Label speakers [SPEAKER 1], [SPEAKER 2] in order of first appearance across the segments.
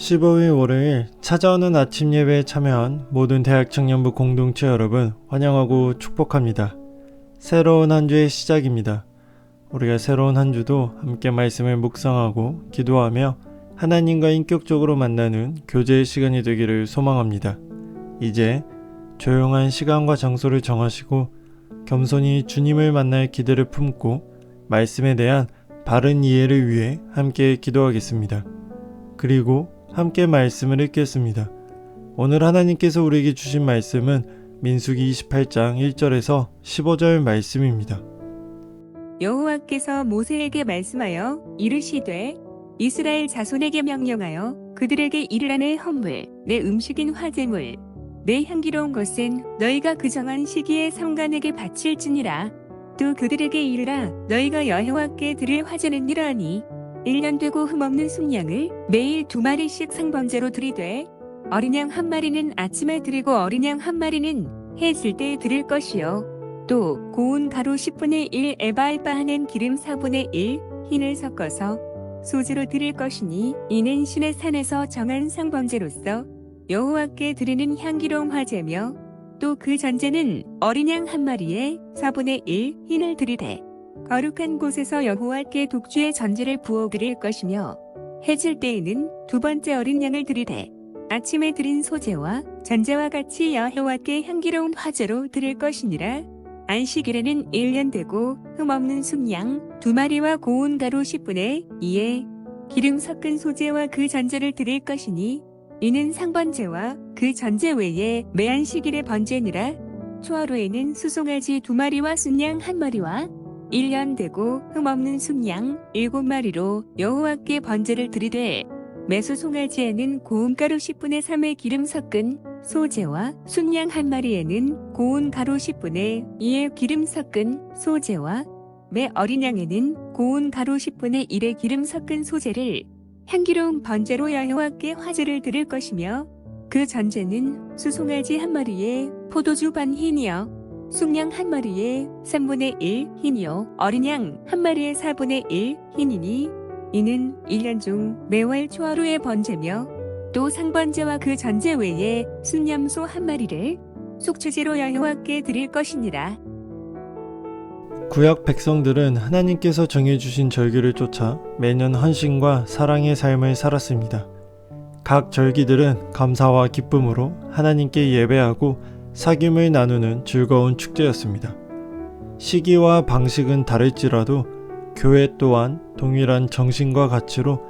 [SPEAKER 1] 15일 월요일 찾아오는 아침 예배에 참여한 모든 대학 청년부 공동체 여러분 환영하고 축복합니다. 새로운 한 주의 시작입니다. 우리가 새로운 한 주도 함께 말씀을 묵상하고 기도하며 하나님과 인격적으로 만나는 교제의 시간이 되기를 소망합니다. 이제 조용한 시간과 장소를 정하시고 겸손히 주님을 만날 기대를 품고 말씀에 대한 바른 이해를 위해 함께 기도하겠습니다. 그리고 함께 말씀을 읽겠습니다. 오늘 하나님께서 우리에게 주신 말씀은 민수기 28장 1절에서 15절 말씀입니다.
[SPEAKER 2] 여호와께서 모세에게 말씀하여 이르시되 이스라엘 자손에게 명령하여 그들에게 이르라는 헌물 내 음식인 화제물 내 향기로운 것은 너희가 그 정한 시기에 성간에게 바칠지니라 또 그들에게 이르라 너희가 여호와께 드릴 화제는 이러하니 1년 되고 흠없는 순양을 매일 두 마리씩 상번제로 드리되 어린 양 한 마리는 아침에 드리고 어린 양 한 마리는 해질 때 드릴 것이요. 또 고운 가루 10분의 1 에바알바 하는 기름 4분의 1 흰을 섞어서 소주로 드릴 것이니 이는 신의 산에서 정한 상범제로서 여호와께 드리는 향기로운 화제며 또 그 전제는 어린 양 한 마리에 4분의 1 흰을 드리되 거룩한 곳에서 여호와께 독주의 전제를 부어 드릴 것이며 해질 때에는 두 번째 어린 양을 드리되 아침에 드린 소제와 전제와 같이 여호와께 향기로운 화제로 드릴 것이니라. 안식일에는 1년 되고 흠없는 순양 두 마리와 고운 가루 10분의 2에 기름 섞은 소제와 그 전제를 드릴 것이니 이는 상번제와 그 전제 외에 매안식일의 번제니라. 초하루에는 수송아지 두 마리와 순양 한 마리와 1년 되고 흠없는 순양 일곱 마리로 여호와께 번제를 드리되 매수 송아지에는 고운 가루 10분의 3의 기름 섞은 소제와 순양 한 마리에는 고운 가루 10분의 2의 기름 섞은 소제와 매 어린 양에는 고운 가루 10분의 1의 기름 섞은 소제를 향기로운 번제로 여호와께 화제를 드릴 것이며 그 전제는 수송아지 한 마리에 포도주 반 흰이요 숭양 한 마리에 3분의 1 흰이요 어린 양 한 마리에 4분의 1 흰이니 이는 1년 중 매월 초하루의 번제며 또 상번제와 그 전제 외에 순념소 한 마리를 속죄제로 여호와께 드릴 것이니라
[SPEAKER 1] 구약 백성들은 하나님께서 정해주신 절기를 쫓아 매년 헌신과 사랑의 삶을 살았습니다. 각 절기들은 감사와 기쁨으로 하나님께 예배하고 사귐을 나누는 즐거운 축제였습니다. 시기와 방식은 다를지라도 교회 또한 동일한 정신과 가치로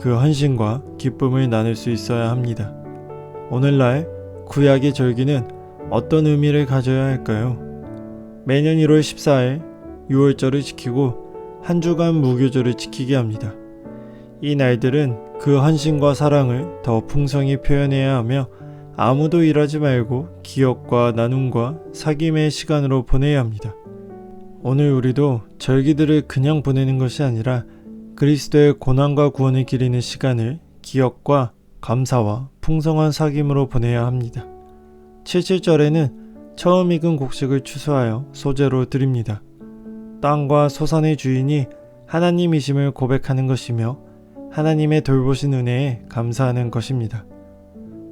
[SPEAKER 1] 그 헌신과 기쁨을 나눌 수 있어야 합니다. 오늘날 구약의 절기는 어떤 의미를 가져야 할까요? 매년 1월 14일 6월절을 지키고 한 주간 무교절을 지키게 합니다. 이 날들은 그 헌신과 사랑을 더 풍성히 표현해야 하며 아무도 일하지 말고 기억과 나눔과 사귐의 시간으로 보내야 합니다. 오늘 우리도 절기들을 그냥 보내는 것이 아니라 그리스도의 고난과 구원을 기리는 시간을 기억과 감사와 풍성한 사귐으로 보내야 합니다. 77절에는 처음 익은 곡식을 추수하여 소재로 드립니다. 땅과 소산의 주인이 하나님이심을 고백하는 것이며 하나님의 돌보신 은혜에 감사하는 것입니다.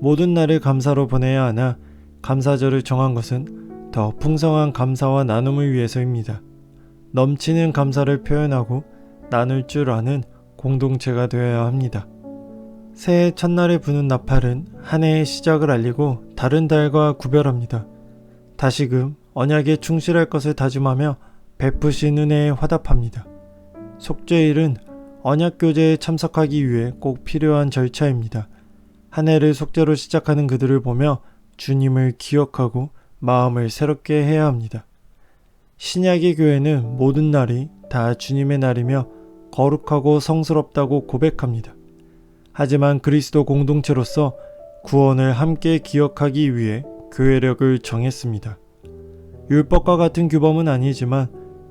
[SPEAKER 1] 모든 날을 감사로 보내야 하나 감사절을 정한 것은 더 풍성한 감사와 나눔을 위해서입니다. 넘치는 감사를 표현하고 나눌 줄 아는 공동체가 되어야 합니다. 새해 첫날에 부는 나팔은 한 해의 시작을 알리고 다른 달과 구별합니다. 다시금 언약에 충실할 것을 다짐하며 베푸신 은혜에 화답합니다. 속죄일은 언약 교제에 참석하기 위해 꼭 필요한 절차입니다. 한 해를 속죄로 시작하는 그들을 보며 주님을 기억하고 마음을 새롭게 해야 합니다. 신약의 교회는 모든 날이 다 주님의 날이며 거룩하고 성스럽다고 고백합니다. 하지만 그리스도 공동체로서 구원을 함께 기억하기 위해 교회력을 정했습니다. 율법과 같은 규범은 아니지만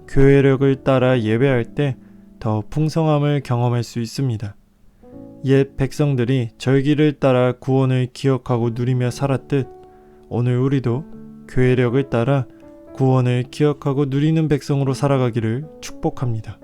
[SPEAKER 1] 교회력을 따라 예배할 때 더 풍성함을 경험할 수 있습니다. 옛 백성들이 절기를 따라 구원을 기억하고 누리며 살았듯 오늘 우리도 교회력을 따라 구원을 기억하고 누리는 백성으로 살아가기를 축복합니다.